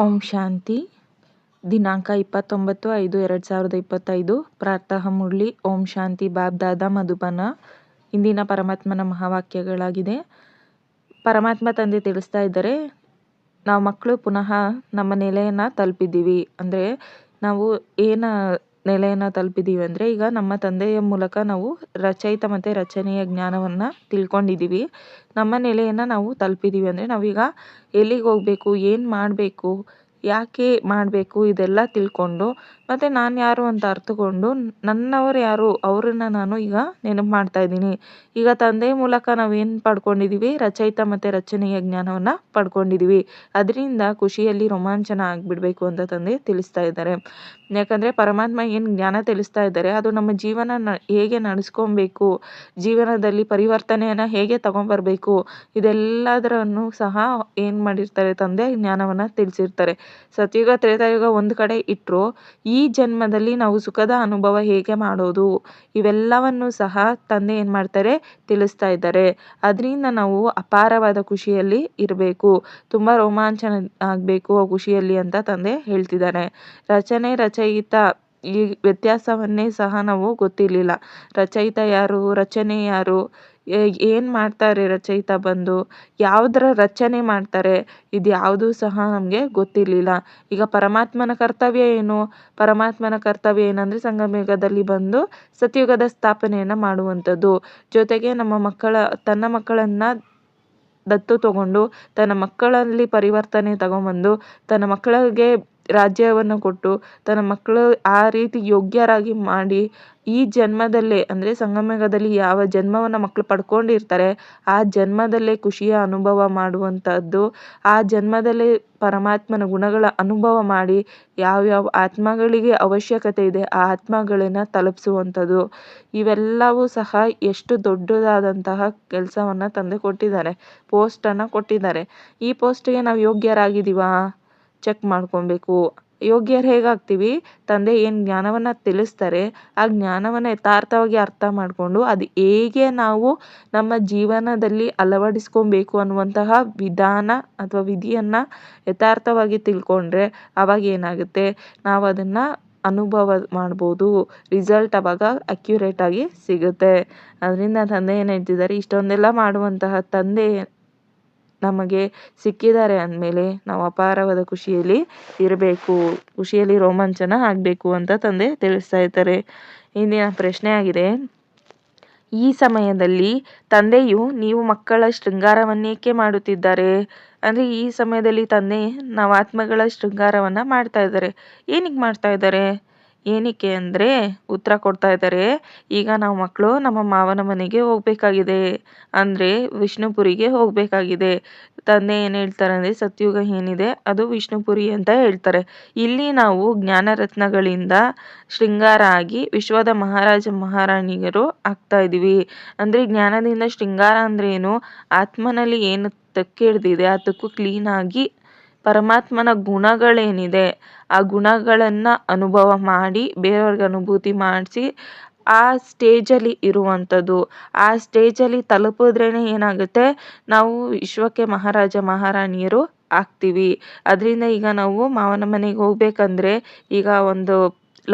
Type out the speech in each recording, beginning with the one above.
ಓಂ ಶಾಂತಿ. ದಿನಾಂಕ ಇಪ್ಪತ್ತೊಂಬತ್ತು ಐದು ಎರಡು ಸಾವಿರದ ಇಪ್ಪತ್ತೈದು. ಪ್ರಾತಃ ಮುರಳಿ, ಓಂ ಶಾಂತಿ ಬಾಬ್ದಾದ ಮಧುಬನ. ಇಂದಿನ ಪರಮಾತ್ಮನ ಮಹಾವಾಕ್ಯಗಳಾಗಿದೆ. ಪರಮಾತ್ಮ ತಂದೆ ತಿಳಿಸ್ತಾ ಇದ್ದಾರೆ, ನಾವು ಮಕ್ಕಳು ಪುನಃ ನಮ್ಮ ನೆಲೆಯನ್ನು ತಲುಪಿದ್ದೀವಿ. ಅಂದರೆ ನಾವು ಏನ ನೆಲೆಯನ್ನು ತಲುಪಿದ್ದೀವಿ ಅಂದರೆ ಈಗ ನಮ್ಮ ತಂದೆಯ ಮೂಲಕ ನಾವು ರಚಯಿತ ಮತ್ತು ರಚನೆಯ ಜ್ಞಾನವನ್ನು ತಿಳ್ಕೊಂಡಿದ್ದೀವಿ ನಮ್ಮ ನೆಲೆಯನ್ನು ನಾವು ತಲುಪಿದ್ದೀವಿ ಅಂದರೆ ನಾವೀಗ ಎಲ್ಲಿಗೆ ಹೋಗಬೇಕು, ಏನು ಮಾಡಬೇಕು, ಯಾಕೆ ಮಾಡಬೇಕು ಇದೆಲ್ಲ ತಿಳ್ಕೊಂಡು, ಮತ್ತು ನಾನು ಯಾರು ಅಂತ ಅರ್ಥಕೊಂಡು ನನ್ನವರು ಯಾರು, ಅವರನ್ನು ನಾನು ಈಗ ನೆನಪು ಮಾಡ್ತಾ ಇದ್ದೀನಿ. ಈಗ ತಂದೆಯ ಮೂಲಕ ನಾವೇನು ಪಡ್ಕೊಂಡಿದ್ದೀವಿ ರಚಯಿತ ಮತ್ತು ರಚನೆಯ ಜ್ಞಾನವನ್ನು ಪಡ್ಕೊಂಡಿದ್ದೀವಿ ಅದರಿಂದ ಖುಷಿಯಲ್ಲಿ ರೋಮಾಂಚನ ಆಗಿಬಿಡ್ಬೇಕು ಅಂತ ತಂದೆ ತಿಳಿಸ್ತಾ ಇದ್ದಾರೆ. ಯಾಕಂದರೆ ಪರಮಾತ್ಮ ಏನು ಜ್ಞಾನ ತಿಳಿಸ್ತಾ ಇದ್ದಾರೆ, ಅದು ನಮ್ಮ ಜೀವನ ಹೇಗೆ ನಡೆಸ್ಕೊಬೇಕು, ಜೀವನದಲ್ಲಿ ಪರಿವರ್ತನೆಯನ್ನು ಹೇಗೆ ತಗೊಂಬರಬೇಕು ಇದೆಲ್ಲದರನ್ನು ಸಹ ಏನು ಮಾಡಿರ್ತಾರೆ, ತಂದೆ ಜ್ಞಾನವನ್ನು ತಿಳಿಸಿರ್ತಾರೆ. ಸತ್ಯುಗ, ತ್ರೇತಾಯುಗ ಒಂದು ಕಡೆ ಇಟ್ಟರು ಈ ಜನ್ಮದಲ್ಲಿ ನಾವು ಸುಖದ ಅನುಭವ ಹೇಗೆ ಮಾಡೋದು, ಇವೆಲ್ಲವನ್ನು ಸಹ ತಂದೆ ಏನು ಮಾಡ್ತಾರೆ, ತಿಳಿಸ್ತಾ ಇದ್ದಾರೆ. ಅದರಿಂದ ನಾವು ಅಪಾರವಾದ ಖುಷಿಯಲ್ಲಿ ಇರಬೇಕು, ತುಂಬ ರೋಮಾಂಚನ ಆಗಬೇಕು ಖುಷಿಯಲ್ಲಿ ಅಂತ ತಂದೆ ಹೇಳ್ತಿದ್ದಾರೆ. ರಚನೆ ರಚನೆ ರಚಯಿತ ಈ ವ್ಯತ್ಯಾಸವನ್ನೇ ಸಹ ನಾವು ಗೊತ್ತಿರಲಿಲ್ಲ. ರಚಯಿತ ಯಾರು? ರಚನೆ ಯಾರು? ಏನು ಮಾಡ್ತಾರೆ ರಚಯಿತ ಬಂದು? ಯಾವುದರ ರಚನೆ ಮಾಡ್ತಾರೆ? ಇದು ಯಾವುದೂ ಸಹ ನಮಗೆ ಗೊತ್ತಿರಲಿಲ್ಲ. ಈಗ ಪರಮಾತ್ಮನ ಕರ್ತವ್ಯ ಏನು? ಪರಮಾತ್ಮನ ಕರ್ತವ್ಯ ಏನಂದರೆ ಸಂಗಮಯುಗದಲ್ಲಿ ಬಂದು ಸತ್ಯುಗದ ಸ್ಥಾಪನೆಯನ್ನು ಮಾಡುವಂಥದ್ದು. ಜೊತೆಗೆ ನಮ್ಮ ಮಕ್ಕಳ, ತನ್ನ ಮಕ್ಕಳನ್ನು ದತ್ತು ತಗೊಂಡು, ತನ್ನ ಮಕ್ಕಳಲ್ಲಿ ಪರಿವರ್ತನೆ ತಗೊಂಬಂದು ತನ್ನ ಮಕ್ಕಳಿಗೆ ರಾಜ್ಯವನ್ನು ಕೊಟ್ಟು ತನ್ನ ಮಕ್ಕಳು ಆ ರೀತಿ ಯೋಗ್ಯರಾಗಿ ಮಾಡಿ ಈ ಜನ್ಮದಲ್ಲೇ, ಅಂದರೆ ಸಂಗಮಯುಗದಲ್ಲಿ ಯಾವ ಜನ್ಮವನ್ನು ಮಕ್ಕಳು ಪಡ್ಕೊಂಡಿರ್ತಾರೆ, ಆ ಜನ್ಮದಲ್ಲೇ ಖುಷಿಯ ಅನುಭವ ಮಾಡುವಂಥದ್ದು ಆ ಜನ್ಮದಲ್ಲೇ ಪರಮಾತ್ಮನ ಗುಣಗಳ ಅನುಭವ ಮಾಡಿ ಯಾವ್ಯಾವ ಆತ್ಮಗಳಿಗೆ ಅವಶ್ಯಕತೆ ಇದೆ ಆ ಆತ್ಮಗಳನ್ನು ತಲುಪಿಸುವಂಥದ್ದು ಇವೆಲ್ಲವೂ ಸಹ ಎಷ್ಟು ದೊಡ್ಡದಾದಂತಹ ಕೆಲಸವನ್ನು ತಂದು ಕೊಟ್ಟಿದ್ದಾರೆ ಪೋಸ್ಟನ್ನು ಕೊಟ್ಟಿದ್ದಾರೆ. ಈ ಪೋಸ್ಟಿಗೆ ನಾವು ಯೋಗ್ಯರಾಗಿದ್ದೀವಾ? ಚೆಕ್ ಮಾಡ್ಕೊಬೇಕು. ಯೋಗ್ಯರು ಹೇಗಾಗ್ತೀವಿ? ತಂದೆ ಏನು ಜ್ಞಾನವನ್ನು ತಿಳಿಸ್ತಾರೆ, ಆ ಜ್ಞಾನವನ್ನು ಯಥಾರ್ಥವಾಗಿ ಅರ್ಥ ಮಾಡಿಕೊಂಡು ಅದು ಹೇಗೆ ನಾವು ನಮ್ಮ ಜೀವನದಲ್ಲಿ ಅಳವಡಿಸ್ಕೊಬೇಕು ಅನ್ನುವಂತಹ ವಿಧಾನ ಅಥವಾ ವಿಧಿಯನ್ನು ಯಥಾರ್ಥವಾಗಿ ತಿಳ್ಕೊಂಡ್ರೆ ಆವಾಗ ಏನಾಗುತ್ತೆ? ನಾವು ಅದನ್ನು ಅನುಭವ ಮಾಡ್ಬೋದು. ರಿಸಲ್ಟ್ ಆವಾಗ ಅಕ್ಯುರೇಟಾಗಿ ಸಿಗುತ್ತೆ. ಅದರಿಂದ ತಂದೆ ಏನು ಹೇಳ್ತಿದ್ದಾರೆ? ಇಷ್ಟೊಂದೆಲ್ಲ ಮಾಡುವಂತಹ ತಂದೆ ನಮಗೆ ಸಿಕ್ಕಿದ್ದಾರೆ ಅಂದಮೇಲೆ ನಾವು ಅಪಾರವಾದ ಖುಷಿಯಲ್ಲಿ ಇರಬೇಕು. ಖುಷಿಯಲ್ಲಿ ರೋಮಾಂಚನ ಆಗಬೇಕು ಅಂತ ತಂದೆ ತಿಳಿಸ್ತಾ ಇದ್ದಾರೆ. ಇಂದಿನ ಪ್ರಶ್ನೆ ಆಗಿದೆ. ಈ ಸಮಯದಲ್ಲಿ ತಂದೆಯು ನೀವು ಮಕ್ಕಳ ಶೃಂಗಾರವನ್ನೇಕೆ ಮಾಡುತ್ತಿದ್ದಾರೆ? ಅಂದರೆ ಈ ಸಮಯದಲ್ಲಿ ತಂದೆ ನವಾತ್ಮಗಳ ಶೃಂಗಾರವನ್ನು ಮಾಡ್ತಾ ಇದ್ದಾರೆ. ಏನಕ್ಕೆ ಮಾಡ್ತಾ ಇದ್ದಾರೆ? ಏನಕ್ಕೆ ಅಂದರೆ ಉತ್ತರ ಕೊಡ್ತಾ ಇದ್ದಾರೆ, ಈಗ ನಾವು ಮಕ್ಕಳು ನಮ್ಮ ಮಾವನ ಮನೆಗೆ ಹೋಗಬೇಕಾಗಿದೆ. ಅಂದರೆ ವಿಷ್ಣುಪುರಿಗೆ ಹೋಗಬೇಕಾಗಿದೆ. ತಂದೆ ಏನು ಹೇಳ್ತಾರೆ ಅಂದರೆ ಸತ್ಯುಗ ಏನಿದೆ ಅದು ವಿಷ್ಣುಪುರಿ ಅಂತ ಹೇಳ್ತಾರೆ. ಇಲ್ಲಿ ನಾವು ಜ್ಞಾನರತ್ನಗಳಿಂದ ಶೃಂಗಾರ ಆಗಿ ವಿಶ್ವದ ಮಹಾರಾಜ ಮಹಾರಾಣಿಯರು ಆಗ್ತಾ ಇದ್ದೀವಿ. ಅಂದರೆ ಜ್ಞಾನದಿಂದ ಶೃಂಗಾರ ಅಂದ್ರೇನು ಆತ್ಮನಲ್ಲಿ ಏನು ತಕ್ಕಿಡ್ದಿದೆ ಅದಕ್ಕೂ ತಕ್ಕು ಕ್ಲೀನಾಗಿ ಪರಮಾತ್ಮನ ಗುಣಗಳೇನಿದೆ, ಆ ಗುಣಗಳನ್ನು ಅನುಭವ ಮಾಡಿ, ಬೇರೆಯವ್ರಿಗೆ ಅನುಭೂತಿ ಮಾಡಿಸಿ, ಆ ಸ್ಟೇಜಲ್ಲಿ ಇರುವಂಥದ್ದು. ಆ ಸ್ಟೇಜಲ್ಲಿ ತಲುಪಿದ್ರೇ ಏನಾಗುತ್ತೆ? ನಾವು ವಿಶ್ವಕ್ಕೆ ಮಹಾರಾಜ, ಮಹಾರಾಣಿಯರು ಆಗ್ತೀವಿ. ಅದರಿಂದ ಈಗ ನಾವು ಮಾವನ ಮನೆಗೆ ಹೋಗ್ಬೇಕಂದ್ರೆ ಈಗ ಒಂದು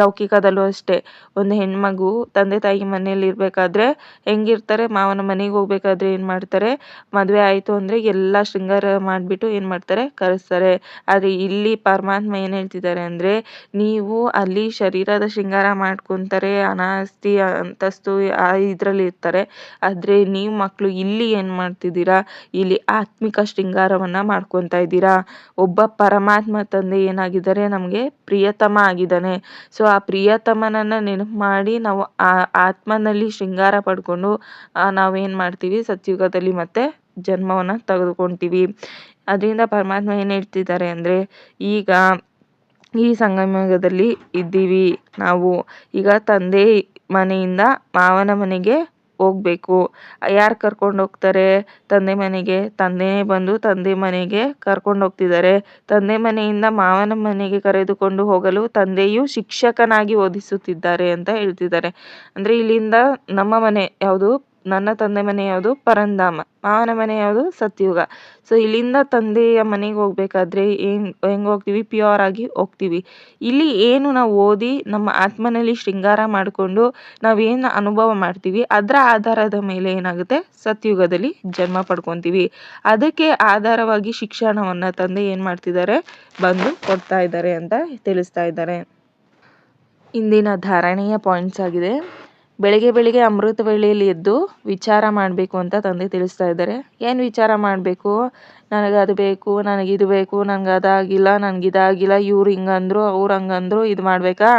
ಲೌಕಿಕದಲ್ಲೂ ಅಷ್ಟೇ. ಒಂದು ಹೆಣ್ಮಗು ತಂದೆ ತಾಯಿ ಮನೆಯಲ್ಲಿ ಇರಬೇಕಾದ್ರೆ ಹೆಂಗಿರ್ತಾರೆ, ಮಾವನ ಮನೆಗೆ ಹೋಗ್ಬೇಕಾದ್ರೆ ಏನು ಮಾಡ್ತಾರೆ? ಮದುವೆ ಆಯಿತು ಅಂದರೆ ಎಲ್ಲ ಶೃಂಗಾರ ಮಾಡಿಬಿಟ್ಟು ಏನು ಮಾಡ್ತಾರೆ? ಕರೆಸ್ತಾರೆ. ಆದರೆ ಇಲ್ಲಿ ಪರಮಾತ್ಮ ಏನು ಹೇಳ್ತಿದ್ದಾರೆ ಅಂದರೆ, ನೀವು ಅಲ್ಲಿ ಶರೀರದ ಶೃಂಗಾರ ಮಾಡ್ಕೊತಾರೆ, ಅನಾಸ್ತಿ, ಅಂತಸ್ತು ಇದರಲ್ಲಿ ಇರ್ತಾರೆ. ಆದರೆ ನೀವು ಮಕ್ಕಳು ಇಲ್ಲಿ ಏನು ಮಾಡ್ತಿದ್ದೀರಾ? ಇಲ್ಲಿ ಆತ್ಮಿಕ ಶೃಂಗಾರವನ್ನು ಮಾಡ್ಕೊತಾ ಇದ್ದೀರಾ? ಒಬ್ಬ ಪರಮಾತ್ಮ ತಂದೆ ಏನಾಗಿದ್ದಾರೆ? ನಮಗೆ ಪ್ರಿಯತಮ ಆಗಿದ್ದಾನೆ. ಸೊ ಆ ಪ್ರಿಯತಮನನ್ನು ನೆನಪು ಮಾಡಿ ನಾವು ಆ ಆತ್ಮನಲ್ಲಿ ಶೃಂಗಾರ ಪಡ್ಕೊಂಡು ನಾವೇನು ಮಾಡ್ತೀವಿ? ಸತ್ಯುಗದಲ್ಲಿ ಮತ್ತೆ ಜನ್ಮವನ್ನು ತೆಗೆದುಕೊಳ್ತೀವಿ ಅದರಿಂದ ಪರಮಾತ್ಮ ಏನು ಹೇಳ್ತಿದ್ದಾರೆ ಅಂದರೆ, ಈಗ ಈ ಸಂಗಮಯುಗದಲ್ಲಿ ಇದ್ದೀವಿ ನಾವು. ಈಗ ತಂದೆ ಮನೆಯಿಂದ ಮಾವನ ಮನೆಗೆ ಹೋಗ್ಬೇಕು. ಯಾರು ಕರ್ಕೊಂಡು ಹೋಗ್ತಾರೆ? ತಂದೆ ಮನೆಗೆ. ತಂದೆಯೇ ಬಂದು ತಂದೆ ಮನೆಗೆ ಕರ್ಕೊಂಡು ಹೋಗ್ತಿದ್ದಾರೆ. ತಂದೆ ಮನೆಯಿಂದ ಮಾವನ ಮನೆಗೆ ಕರೆದುಕೊಂಡು ಹೋಗಲು ತಂದೆಯು ಶಿಕ್ಷಕನಾಗಿ ಓದಿಸುತ್ತಿದ್ದಾರೆ ಅಂತ ಹೇಳ್ತಿದ್ದಾರೆ. ಅಂದರೆ ಇಲ್ಲಿಂದ ನಮ್ಮ ಮನೆ, ಯಾವುದು? ನನ್ನ ತಂದೆ ಮನೆ ಯಾವುದು? ಪರಂಧಾಮ. ಮಾವನ ಮನೆ ಯಾವುದು? ಸತ್ಯುಗ ಸೊ ಇಲ್ಲಿಂದ ತಂದೆಯ ಮನೆಗೆ ಹೋಗ್ಬೇಕಾದ್ರೆ ಏನು, ಹೆಂಗ್ ಹೋಗ್ತೀವಿ? ಪ್ಯೂರ್ ಆಗಿ ಹೋಗ್ತೀವಿ. ಇಲ್ಲಿ ಏನು ನಾವು ಓದಿ ನಮ್ಮ ಆತ್ಮನಲ್ಲಿ ಶೃಂಗಾರ ಮಾಡಿಕೊಂಡು ನಾವೇನು ಅನುಭವ ಮಾಡ್ತೀವಿ, ಅದರ ಆಧಾರದ ಮೇಲೆ ಏನಾಗುತ್ತೆ? ಸತ್ಯುಗದಲ್ಲಿ ಜನ್ಮ ಪಡ್ಕೊತೀವಿ. ಅದಕ್ಕೆ ಆಧಾರವಾಗಿ ಶಿಕ್ಷಣವನ್ನು ತಂದೆ ಏನು ಮಾಡ್ತಿದ್ದಾರೆ? ಬಂದು ಕೊಡ್ತಾ ಇದ್ದಾರೆ ಅಂತ ತಿಳಿಸ್ತಾ ಇದ್ದಾರೆ. ಇಂದಿನ ಧಾರಣೆಯ ಪಾಯಿಂಟ್ಸ್ ಆಗಿದೆ. ಬೆಳಿಗ್ಗೆ ಬೆಳಿಗ್ಗೆ ಅಮೃತ ವೇಳೆಯಲ್ಲಿ ಎದ್ದು ವಿಚಾರ ಮಾಡಬೇಕು ಅಂತ ತಂದೆ ತಿಳಿಸ್ತಾ ಇದ್ದಾರೆ. ಏನು ವಿಚಾರ ಮಾಡಬೇಕು? ನನಗೆ ಅದು ಬೇಕು, ನನಗೆ ಇದು ಬೇಕು ನನಗೆ ಅದಾಗಿಲ್ಲ ನನಗೆ ಇದಾಗಿಲ್ಲ, ಇವ್ರು ಹಿಂಗಂದ್ರು, ಅವ್ರು ಹಂಗಂದ್ರು ಇದು ಮಾಡಬೇಕಾ?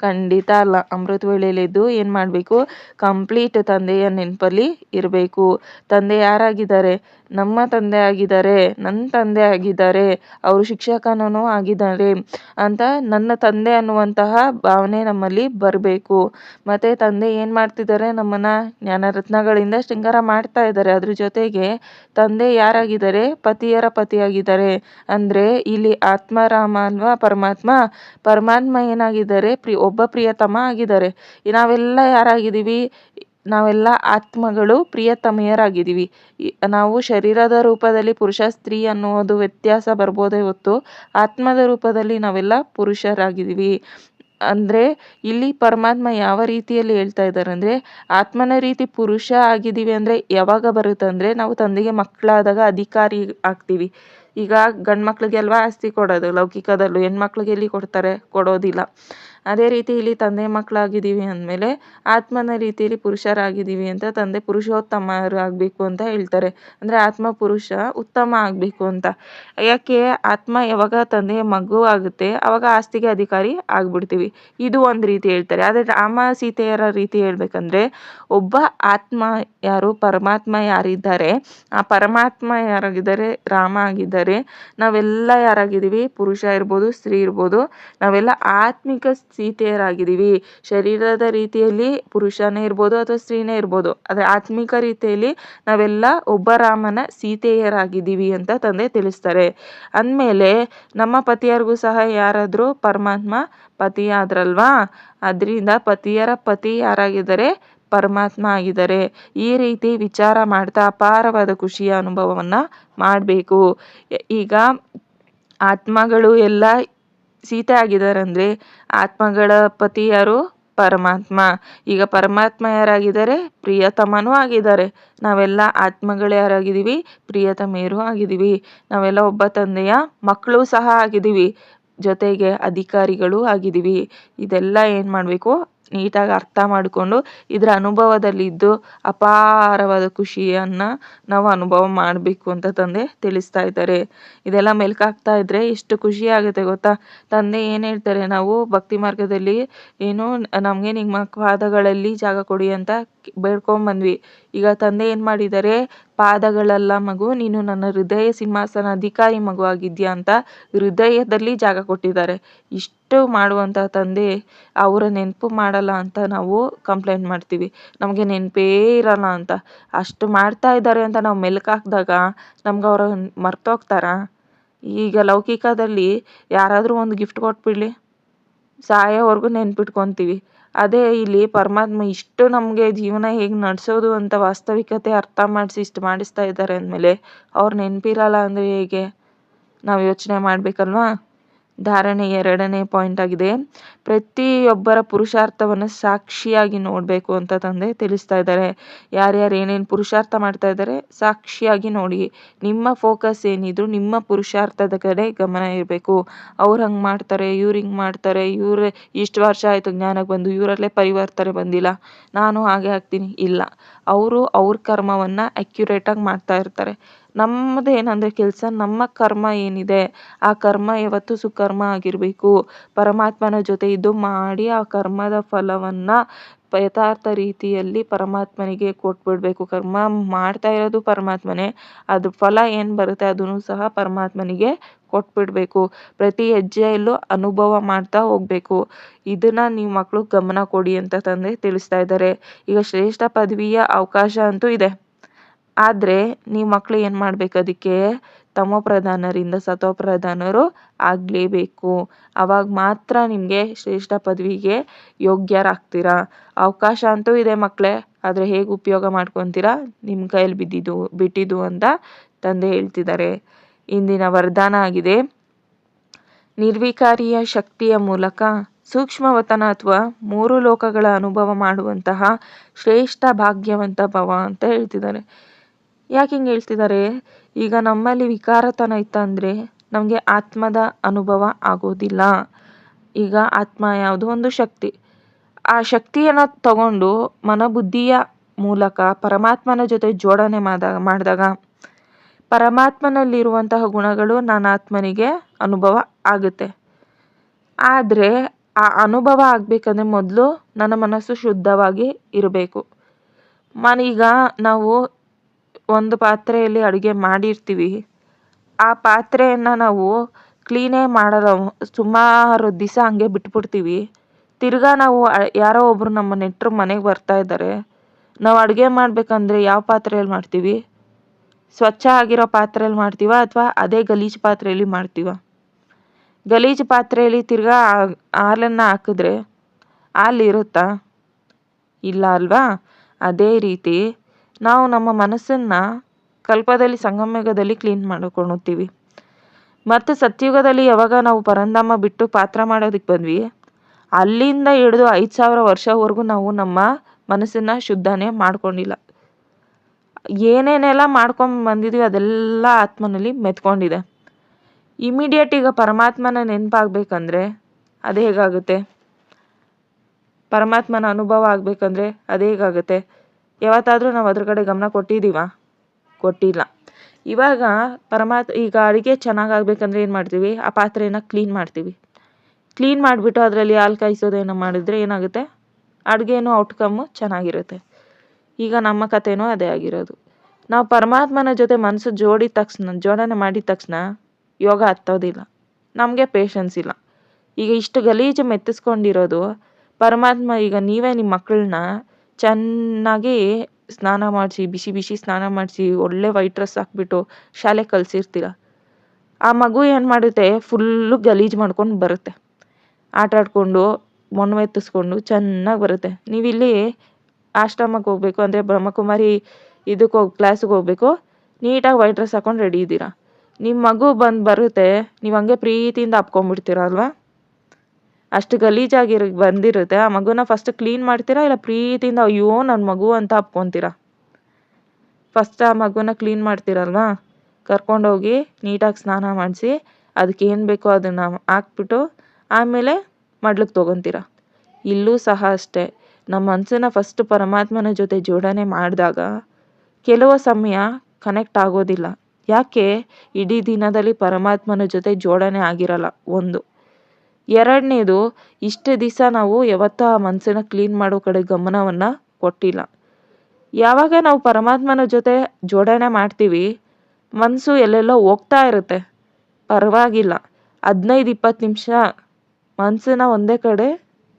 ಖಂಡಿತ ಅಲ್ಲ. ಅಮೃತ ವೇಳೆಯಲ್ಲಿ ಎದ್ದು ಏನು ಮಾಡಬೇಕು? ಕಂಪ್ಲೀಟ್ ತಂದೆಯ ನೆನಪಲ್ಲಿ ಇರಬೇಕು. ತಂದೆ ಯಾರಾಗಿದ್ದಾರೆ? ನಮ್ಮ ತಂದೆ ಆಗಿದ್ದಾರೆ ನನ್ನ ತಂದೆ ಆಗಿದ್ದಾರೆ, ಅವರು ಶಿಕ್ಷಕನೂ ಆಗಿದ್ದಾರೆ ಅಂತ ನನ್ನ ತಂದೆ ಅನ್ನುವಂತಹ ಭಾವನೆ ನಮ್ಮಲ್ಲಿ ಬರಬೇಕು. ಮತ್ತು ತಂದೆ ಏನು ಮಾಡ್ತಿದ್ದಾರೆ? ನಮ್ಮನ್ನು ಜ್ಞಾನರತ್ನಗಳಿಂದ ಶೃಂಗಾರ ಮಾಡ್ತಾ ಇದ್ದಾರೆ. ಅದ್ರ ಜೊತೆಗೆ ತಂದೆ ಯಾರಾಗಿದ್ದಾರೆ? ಪತಿಯರ ಪತಿಯಾಗಿದ್ದಾರೆ. ಅಂದರೆ ಇಲ್ಲಿ ಆತ್ಮರಾಮ ಅಲ್ವಾ ಪರಮಾತ್ಮ? ಪರಮಾತ್ಮ ಏನಾಗಿದ್ದಾರೆ? ಪ್ರಿ, ಒಬ್ಬ ಪ್ರಿಯತಮ ಆಗಿದ್ದಾರೆ. ನಾವೆಲ್ಲ ಯಾರಾಗಿದ್ದೀವಿ? ನಾವೆಲ್ಲ ಆತ್ಮಗಳು ಪ್ರಿಯತಮೆಯರಾಗಿದ್ದೀವಿ. ನಾವು ಶರೀರದ ರೂಪದಲ್ಲಿ ಪುರುಷ, ಸ್ತ್ರೀ ಅನ್ನುವುದು ವ್ಯತ್ಯಾಸ ಬರ್ಬೋದೇ ಹೊತ್ತು ಆತ್ಮದ ರೂಪದಲ್ಲಿ ನಾವೆಲ್ಲ ಪುರುಷರಾಗಿದ್ದೀವಿ. ಅಂದರೆ ಇಲ್ಲಿ ಪರಮಾತ್ಮ ಯಾವ ರೀತಿಯಲ್ಲಿ ಹೇಳ್ತಾ ಇದ್ದಾರೆ ಅಂದರೆ ಆತ್ಮನ ರೀತಿ ಪುರುಷ ಆಗಿದ್ದೀವಿ ಅಂದರೆ ಯಾವಾಗ ಬರುತ್ತೆ ಅಂದರೆ ನಾವು ತಂದೆಗೆ ಮಕ್ಕಳಾದಾಗ ಅಧಿಕಾರಿ ಆಗ್ತೀವಿ. ಈಗ ಗಂಡು ಮಕ್ಕಳಿಗೆ ಅಲ್ವಾ ಆಸ್ತಿ ಕೊಡೋದು, ಲೌಕಿಕದಲ್ಲೂ ಹೆಣ್ಮಕ್ಳಿಗೆ ಎಲ್ಲಿ ಕೊಡ್ತಾರೆ? ಕೊಡೋದಿಲ್ಲ. ಅದೇ ರೀತಿ ಇಲ್ಲಿ ತಂದೆ ಮಕ್ಕಳಾಗಿದ್ದೀವಿ ಅಂದಮೇಲೆ ಆತ್ಮನ ರೀತಿಯಲ್ಲಿ ಪುರುಷರಾಗಿದ್ದೀವಿ ಅಂತ ತಂದೆ ಪುರುಷೋತ್ತಮರು ಆಗಬೇಕು ಅಂತ ಹೇಳ್ತಾರೆ. ಅಂದರೆ ಆತ್ಮ ಪುರುಷ ಉತ್ತಮ ಆಗಬೇಕು ಅಂತ. ಯಾಕೆ? ಆತ್ಮ ಯಾವಾಗ ತಂದೆಯ ಮಗು ಆಗುತ್ತೆ ಆವಾಗ ಆಸ್ತಿಗೆ ಅಧಿಕಾರಿ ಆಗಿಬಿಡ್ತೀವಿ. ಇದು ಒಂದು ರೀತಿ ಹೇಳ್ತಾರೆ. ಆದರೆ ರಾಮ ಸೀತೆಯರ ರೀತಿ ಹೇಳ್ಬೇಕಂದ್ರೆ ಒಬ್ಬ ಆತ್ಮ ಯಾರು, ಪರಮಾತ್ಮ ಯಾರಿದ್ದಾರೆ, ಆ ಪರಮಾತ್ಮ ಯಾರಾಗಿದ್ದಾರೆ, ರಾಮ ಆಗಿದ್ದಾರೆ, ನಾವೆಲ್ಲ ಯಾರಾಗಿದ್ದೀವಿ? ಪುರುಷ ಇರ್ಬೋದು, ಸ್ತ್ರೀ ಇರ್ಬೋದು, ನಾವೆಲ್ಲ ಆತ್ಮಿಕ ಸೀತೆಯರಾಗಿದ್ದೀವಿ. ಶರೀರದ ರೀತಿಯಲ್ಲಿ ಪುರುಷನೇ ಇರ್ಬೋದು ಅಥವಾ ಸ್ತ್ರೀನೇ ಇರ್ಬೋದು. ಆದರೆ ಆತ್ಮಿಕ ರೀತಿಯಲ್ಲಿ ನಾವೆಲ್ಲ ಒಬ್ಬ ರಾಮನ ಸೀತೆಯರಾಗಿದ್ದೀವಿ ಅಂತ ತಂದೆ ತಿಳಿಸ್ತಾರೆ. ಅಂದಮೇಲೆ ನಮ್ಮ ಪತಿಯರಿಗೂ ಸಹ ಯಾರಾದರೂ ಪರಮಾತ್ಮ ಪತಿಯಾದ್ರಲ್ವಾ? ಅದರಿಂದ ಪತಿಯರ ಪತಿ ಯಾರಾಗಿದ್ದಾರೆ ಪರಮಾತ್ಮ ಆಗಿದ್ದಾರೆ. ಈ ರೀತಿ ವಿಚಾರ ಮಾಡ್ತಾ ಅಪಾರವಾದ ಖುಷಿಯ ಅನುಭವವನ್ನು ಮಾಡಬೇಕು. ಈಗ ಆತ್ಮಗಳು ಎಲ್ಲ ಸೀತೆ ಆಗಿದ್ದಾರೆ ಅಂದರೆ ಆತ್ಮಗಳ ಪತಿ ಯಾರು ಪರಮಾತ್ಮ. ಈಗ ಪರಮಾತ್ಮ ಯಾರಾಗಿದ್ದಾರೆ? ಪ್ರಿಯತಮನೂ ಆಗಿದ್ದಾರೆ. ನಾವೆಲ್ಲ ಆತ್ಮಗಳು ಯಾರಾಗಿದ್ದೀವಿ? ಪ್ರಿಯತಮೆಯರು ಆಗಿದ್ದೀವಿ. ನಾವೆಲ್ಲ ಒಬ್ಬ ತಂದೆಯ ಮಕ್ಕಳು ಸಹ ಆಗಿದ್ದೀವಿ. ಜೊತೆಗೆ ಅಧಿಕಾರಿಗಳು ಆಗಿದ್ದೀವಿ. ಇದೆಲ್ಲ ಏನು ಮಾಡಬೇಕು? ನೀಟಾಗಿ ಅರ್ಥ ಮಾಡಿಕೊಂಡು ಇದರ ಅನುಭವದಲ್ಲಿದ್ದು ಅಪಾರವಾದ ಖುಷಿಯನ್ನು ನಾವು ಅನುಭವ ಮಾಡಬೇಕು ಅಂತ ತಂದೆ ತಿಳಿಸ್ತಾ ಇದ್ದಾರೆ. ಇದೆಲ್ಲ ಮೆಲ್ಕಾಗ್ತಾ ಇದ್ದರೆ ಎಷ್ಟು ಖುಷಿ ಆಗುತ್ತೆ ಗೊತ್ತಾ? ತಂದೆ ಏನು ಹೇಳ್ತಾರೆ? ನಾವು ಭಕ್ತಿ ಮಾರ್ಗದಲ್ಲಿ ಏನು ನಮಗೆ ನಿಮ್ಮ ಪಾದಗಳಲ್ಲಿ ಜಾಗ ಕೊಡಿ ಅಂತ ಬೇಡ್ಕೊಂಬಂದ್ವಿ. ಈಗ ತಂದೆ ಏನು ಮಾಡಿದ್ದಾರೆ ಪಾದಗಳಲ್ಲ ಮಗು, ನೀನು ನನ್ನ ಹೃದಯ ಸಿಂಹಾಸನ ಅಧಿಕಾರಿ ಮಗು ಆಗಿದ್ಯಾ ಅಂತ ಹೃದಯದಲ್ಲಿ ಜಾಗ ಕೊಟ್ಟಿದ್ದಾರೆ. ಇಷ್ಟು ಮಾಡುವಂಥ ತಂದೆ ಅವರ ನೆನಪು ಮಾಡಲ್ಲ ಅಂತ ನಾವು ಕಂಪ್ಲೇಂಟ್ ಮಾಡ್ತೀವಿ. ನಮಗೆ ನೆನಪೇ ಇರಲ್ಲ ಅಂತ. ಅಷ್ಟು ಮಾಡ್ತಾ ಇದ್ದಾರೆ ಅಂತ ನಾವು ಮೆಲ್ಕಾಕ್ದಾಗ ನಮ್ಗೆ ಅವರು ಮರ್ತೋಗ್ತಾರಾ ಈಗ ಲೌಕಿಕದಲ್ಲಿ ಯಾರಾದರೂ ಒಂದು ಗಿಫ್ಟ್ ಕೊಟ್ಬಿಡಲಿ. ಸಾಯೋವರೆಗೂ ನೆನ್ಪಿಟ್ಕೊತೀವಿ. ಅದೇ ಇಲ್ಲಿ ಪರಮಾತ್ಮ ಇಷ್ಟು ನಮಗೆ ಜೀವನ ಹೇಗೆ ನಡೆಸೋದು ಅಂತ ವಾಸ್ತವಿಕತೆ ಅರ್ಥ ಮಾಡಿಸಿ ಇಷ್ಟು ಮಾಡಿಸ್ತಾ ಇದ್ದಾರೆ ಅಂದಮೇಲೆ ಅವ್ರು ನೆನಪಿರಲ್ಲ ಅಂದರೆ ಹೇಗೆ? ನಾವು ಯೋಚನೆ ಮಾಡಬೇಕಲ್ವಾ? ಧಾರಣೆ ಎರಡನೇ ಪಾಯಿಂಟ್ ಆಗಿದೆ. ಪ್ರತಿಯೊಬ್ಬರ ಪುರುಷಾರ್ಥವನ್ನು ಸಾಕ್ಷಿಯಾಗಿ ನೋಡಬೇಕು ಅಂತ ತಂದೆ ತಿಳಿಸ್ತಾ ಇದ್ದಾರೆ. ಯಾರ್ಯಾರು ಏನೇನು ಪುರುಷಾರ್ಥ ಮಾಡ್ತಾ ಇದ್ದಾರೆ ಸಾಕ್ಷಿಯಾಗಿ ನೋಡಿ. ನಿಮ್ಮ ಫೋಕಸ್ ಏನಿದ್ರು ನಿಮ್ಮ ಪುರುಷಾರ್ಥದ ಕಡೆ ಗಮನ ಇರಬೇಕು. ಅವ್ರು ಹಂಗೆ ಮಾಡ್ತಾರೆ, ಇವ್ರು ಹಿಂಗೆ ಮಾಡ್ತಾರೆ, ಇವ್ರು ಇಷ್ಟು ವರ್ಷ ಆಯಿತು ಜ್ಞಾನಕ್ಕೆ ಬಂದು ಇವರಲ್ಲೇ ಪರಿವರ್ತನೆ ಬಂದಿಲ್ಲ. ನಾನು ಹಾಗೆ ಆಗ್ತೀನಿ. ಇಲ್ಲ. ಅವರು ಅವ್ರ ಕರ್ಮವನ್ನು ಅಕ್ಯುರೇಟಾಗಿ ಮಾಡ್ತಾ ಇರ್ತಾರೆ. ನಮ್ಮದು ಏನಂದರೆ ಕೆಲಸ, ನಮ್ಮ ಕರ್ಮ ಏನಿದೆ, ಆ ಕರ್ಮ ಯಾವತ್ತೂ ಸುಕರ್ಮ ಆಗಿರಬೇಕು. ಪರಮಾತ್ಮನ ಜೊತೆ ಇದ್ದು ಮಾಡಿ ಆ ಕರ್ಮದ ಫಲವನ್ನು ಯಥಾರ್ಥ ರೀತಿಯಲ್ಲಿ ಪರಮಾತ್ಮನಿಗೆ ಕೊಟ್ಬಿಡಬೇಕು. ಕರ್ಮ ಮಾಡ್ತಾ ಇರೋದು ಪರಮಾತ್ಮನೇ. ಅದು ಫಲ ಏನು ಬರುತ್ತೆ ಅದನ್ನು ಸಹ ಪರಮಾತ್ಮನಿಗೆ ಕೊಟ್ಬಿಡಬೇಕು. ಪ್ರತಿ ಹೆಜ್ಜೆಯಲ್ಲೂ ಅನುಭವ ಮಾಡ್ತಾ ಹೋಗಬೇಕು. ಇದನ್ನು ನೀವು ಮಕ್ಕಳು ಗಮನ ಕೊಡಿ ಅಂತ ತಂದೆ ತಿಳಿಸ್ತಾ ಇದ್ದಾರೆ. ಈಗ ಶ್ರೇಷ್ಠ ಪದವಿಯ ಅವಕಾಶ ಅಂತೂ ಇದೆ. ಆದರೆ, ನೀವು ಮಕ್ಕಳು ಏನು ಮಾಡಬೇಕು ಅದಕ್ಕೆ? ತಮೋಪ್ರಧಾನರಿಂದ ಸತೋಪ್ರಧಾನರು ಆಗಲೇಬೇಕು. ಅವಾಗ ಮಾತ್ರ ನಿಮಗೆ ಶ್ರೇಷ್ಠ ಪದವಿಗೆ ಯೋಗ್ಯರಾಗ್ತೀರಾ? ಅವಕಾಶ ಅಂತೂ ಇದೆ ಮಕ್ಕಳೇ ಆದರೆ ಹೇಗೆ ಉಪಯೋಗ ಮಾಡ್ಕೊತೀರಾ? ನಿಮ್ಮ ಕೈಯಲ್ಲಿ ಬಿದ್ದಿದ್ದು, ಬಿಟ್ಟಿದ್ದು ಅಂತ ತಂದೆ ಹೇಳ್ತಿದ್ದಾರೆ. ಇಂದಿನ ವರದಾನ ಆಗಿದೆ. ನಿರ್ವಿಕಾರಿಯ ಶಕ್ತಿಯ ಮೂಲಕ ಸೂಕ್ಷ್ಮವತನ ಅಥವಾ ಮೂರು ಲೋಕಗಳ ಅನುಭವ ಮಾಡುವಂತಹ ಶ್ರೇಷ್ಠ ಭಾಗ್ಯವಂತ ಭವ ಅಂತ ಹೇಳ್ತಿದ್ದಾರೆ. ಯಾಕೆ ಹಿಂಗೆ ಹೇಳ್ತಿದ್ದಾರೆ? ಈಗ ನಮ್ಮಲ್ಲಿ ವಿಕಾರತನ ಇತ್ತಂದರೆ ನಮಗೆ ಆತ್ಮದ ಅನುಭವ ಆಗೋದಿಲ್ಲ. ಈಗ ಆತ್ಮ ಯಾವುದೋ ಒಂದು ಶಕ್ತಿ. ಆ ಶಕ್ತಿಯನ್ನು ತಗೊಂಡು ಮನಬುದ್ಧಿಯ ಮೂಲಕ ಪರಮಾತ್ಮನ ಜೊತೆ ಜೋಡಣೆ ಮಾಡಿದಾಗ ಮಾಡಿದಾಗ ಪರಮಾತ್ಮನಲ್ಲಿರುವಂತಹ ಗುಣಗಳು ನನ್ನ ಆತ್ಮನಿಗೆ ಅನುಭವ ಆಗುತ್ತೆ. ಆದರೆ ಆ ಅನುಭವ ಆಗಬೇಕಂದ್ರೆ ಮೊದಲು ನನ್ನ ಮನಸ್ಸು ಶುದ್ಧವಾಗಿ ಇರಬೇಕು. ಮನೀಗ ನಾವು ಒಂದು ಪಾತ್ರೆಯಲ್ಲಿ ಅಡುಗೆ ಮಾಡಿರ್ತೀವಿ. ಆ ಪಾತ್ರೆಯನ್ನು ನಾವು ಕ್ಲೀನೇ ಮಾಡಲ್ಲ, ಸುಮಾರು ದಿವಸ ಹಂಗೆ ಬಿಟ್ಬಿಡ್ತೀವಿ. ತಿರ್ಗಾ ನಾವು ಯಾರೋ ಒಬ್ಬರು ನಮ್ಮ ನೆಂಟರು ಮನೆಗೆ ಬರ್ತಾ ಇದ್ದಾರೆ ನಾವು ಅಡುಗೆ ಮಾಡಬೇಕಂದ್ರೆ ಯಾವ ಪಾತ್ರೆಯಲ್ಲಿ ಮಾಡ್ತೀವಿ? ಸ್ವಚ್ಛ ಆಗಿರೋ ಪಾತ್ರೆಯಲ್ಲಿ ಮಾಡ್ತೀವ ಅಥವಾ ಅದೇ ಗಲೀಜು ಪಾತ್ರೆಯಲ್ಲಿ ಮಾಡ್ತೀವ? ಗಲೀಜು ಪಾತ್ರೆಯಲ್ಲಿ ತಿರ್ಗಾ ಹಾಲನ್ನು ಹಾಕಿದ್ರೆ ಹಾಲಿರುತ್ತಾ ಇಲ್ಲ ಅಲ್ವಾ? ಅದೇ ರೀತಿ ನಾವು ನಮ್ಮ ಮನಸ್ಸನ್ನು ಕಲ್ಪದಲ್ಲಿ, ಸಂಗಮಯುಗದಲ್ಲಿ ಕ್ಲೀನ್ ಮಾಡ್ಕೊಳ್ತೀವಿ. ಮತ್ತು ಸತ್ಯುಗದಲ್ಲಿ ಯಾವಾಗ ನಾವು ಪರಂಧಾಮ ಬಿಟ್ಟು ಪಾತ್ರ ಮಾಡೋದಕ್ಕೆ ಬಂದ್ವಿ, ಅಲ್ಲಿಂದ ಹಿಡಿದು ಐದು ಸಾವಿರ ವರ್ಷವರೆಗೂ ನಾವು ನಮ್ಮ ಮನಸ್ಸನ್ನು ಶುದ್ಧನೇ ಮಾಡ್ಕೊಂಡಿಲ್ಲ. ಏನೇನೆಲ್ಲ ಮಾಡ್ಕೊಂಡು ಅದೆಲ್ಲ ಆತ್ಮನಲ್ಲಿ ಮೆತ್ಕೊಂಡಿದೆ. ಇಮಿಡಿಯೇಟ್ ಈಗ ಪರಮಾತ್ಮನ ನೆನಪಾಗಬೇಕಂದ್ರೆ ಅದು ಹೇಗಾಗುತ್ತೆ? ಪರಮಾತ್ಮನ ಅನುಭವ ಆಗಬೇಕಂದ್ರೆ ಅದು ಹೇಗಾಗುತ್ತೆ? ಯಾವತ್ತಾದರೂ ನಾವು ಅದ್ರ ಕಡೆ ಗಮನ ಕೊಟ್ಟಿದ್ದೀವ? ಕೊಟ್ಟಿಲ್ಲ. ಇವಾಗ ಪರಮಾತ್, ಈಗ ಅಡುಗೆ ಚೆನ್ನಾಗಾಗಬೇಕಂದ್ರೆ ಏನು ಮಾಡ್ತೀವಿ? ಆ ಪಾತ್ರೆನ ಕ್ಲೀನ್ ಮಾಡ್ತೀವಿ. ಕ್ಲೀನ್ ಮಾಡಿಬಿಟ್ಟು ಅದರಲ್ಲಿ ಹಾಲು ಕಾಯಿಸೋದೇನೋ ಮಾಡಿದ್ರೆ ಏನಾಗುತ್ತೆ? ಅಡುಗೆನೂ ಔಟ್ಕಮ್ಮು ಚೆನ್ನಾಗಿರುತ್ತೆ. ಈಗ ನಮ್ಮ ಕಥೆನೂ ಅದೇ ಆಗಿರೋದು. ನಾವು ಪರಮಾತ್ಮನ ಜೊತೆ ಮನಸ್ಸು ಜೋಡಿದ ತಕ್ಷಣ, ಜೋಡಣೆ ಮಾಡಿದ ತಕ್ಷಣ ಯೋಗ ಹತ್ತೋದಿಲ್ಲ. ನಮಗೆ ಪೇಷನ್ಸ್ ಇಲ್ಲ. ಈಗ ಇಷ್ಟು ಗಲೀಜು ಮೆತ್ತಿಸ್ಕೊಂಡಿರೋದು ಪರಮಾತ್ಮ, ಈಗ ನೀವೇ ನಿಮ್ಮ ಮಕ್ಕಳನ್ನ ಚೆನ್ನಾಗಿ ಸ್ನಾನ ಮಾಡಿಸಿ, ಬಿಸಿ ಬಿಸಿ ಸ್ನಾನ ಮಾಡಿಸಿ, ಒಳ್ಳೆ ವೈಟ್ ಡ್ರೆಸ್ ಹಾಕ್ಬಿಟ್ಟು ಶಾಲೆಗೆ ಕಳಿಸಿರ್ತೀರ ಆ ಮಗು ಏನು ಮಾಡುತ್ತೆ? ಫುಲ್ಲು ಗಲೀಜು ಮಾಡ್ಕೊಂಡು ಬರುತ್ತೆ. ಆಟ ಆಡಿಕೊಂಡು ಮೊಣವೆತ್ತಿಸ್ಕೊಂಡು ಚೆನ್ನಾಗಿ ಬರುತ್ತೆ. ನೀವಿಲ್ಲಿ ಆಶ್ರಮಕ್ಕೆ ಹೋಗಬೇಕು ಅಂದರೆ ಬ್ರಹ್ಮಕುಮಾರಿ ಇದಕ್ಕೆ ಹೋಗಿ ಕ್ಲಾಸಿಗೆ ಹೋಗಬೇಕು, ನೀಟಾಗಿ ವೈಟ್ ಡ್ರೆಸ್ ಹಾಕೊಂಡು ರೆಡಿ ಇದ್ದೀರ. ನಿಮ್ಮ ಮಗು ಬಂದು ಬರುತ್ತೆ, ನೀವು ಹಂಗೆ ಪ್ರೀತಿಯಿಂದ ಅಪ್ಕೊಂಡ್ಬಿಡ್ತೀರ ಅಲ್ವಾ? ಅಷ್ಟು ಗಲೀಜಾಗಿರ್ ಬಂದಿರುತ್ತೆ. ಆ ಮಗುನ ಫಸ್ಟ್ ಕ್ಲೀನ್ ಮಾಡ್ತೀರಾ ಇಲ್ಲ ಪ್ರೀತಿಯಿಂದ ಅಯ್ಯೋ ನನ್ನ ಮಗು ಅಂತ ಅಪ್ಕೊತೀರಾ? ಫಸ್ಟ್ ಆ ಮಗುನ ಕ್ಲೀನ್ ಮಾಡ್ತೀರಲ್ವಾ? ಕರ್ಕೊಂಡೋಗಿ ನೀಟಾಗಿ ಸ್ನಾನ ಮಾಡಿಸಿ ಅದಕ್ಕೆ ಏನು ಬೇಕೋ ಅದನ್ನು ಹಾಕ್ಬಿಟ್ಟು ಆಮೇಲೆ ಮಡ್ಲಿಗೆ ತೊಗೊತೀರ? ಇಲ್ಲೂ ಸಹ ಅಷ್ಟೇ. ನಮ್ಮ ಮನಸ್ಸನ್ನ ಫಸ್ಟ್ ಪರಮಾತ್ಮನ ಜೊತೆ ಜೋಡಣೆ ಮಾಡಿದಾಗ ಕೆಲವು ಸಮಯ ಕನೆಕ್ಟ್ ಆಗೋದಿಲ್ಲ. ಯಾಕೆ? ಇಡೀ ದಿನದಲ್ಲಿ ಪರಮಾತ್ಮನ ಜೊತೆ ಜೋಡಣೆ ಆಗಿರಲ್ಲ ಒಂದು. ಎರಡನೇದು, ಇಷ್ಟು ದಿವಸ ನಾವು ಯಾವತ್ತೂ ಆ ಮನಸ್ಸನ್ನ ಕ್ಲೀನ್ ಮಾಡೋ ಕಡೆ ಗಮನವನ್ನು ಕೊಟ್ಟಿಲ್ಲ. ಯಾವಾಗ ನಾವು ಪರಮಾತ್ಮನ ಜೊತೆ ಜೋಡಣೆ ಮಾಡ್ತೀವಿ ಮನಸ್ಸು ಎಲ್ಲೆಲ್ಲೋ ಹೋಗ್ತಾ ಇರುತ್ತೆ. ಪರವಾಗಿಲ್ಲ. ಹದಿನೈದು, ಇಪ್ಪತ್ತು ನಿಮಿಷ ಮನಸ್ಸನ್ನ ಒಂದೇ ಕಡೆ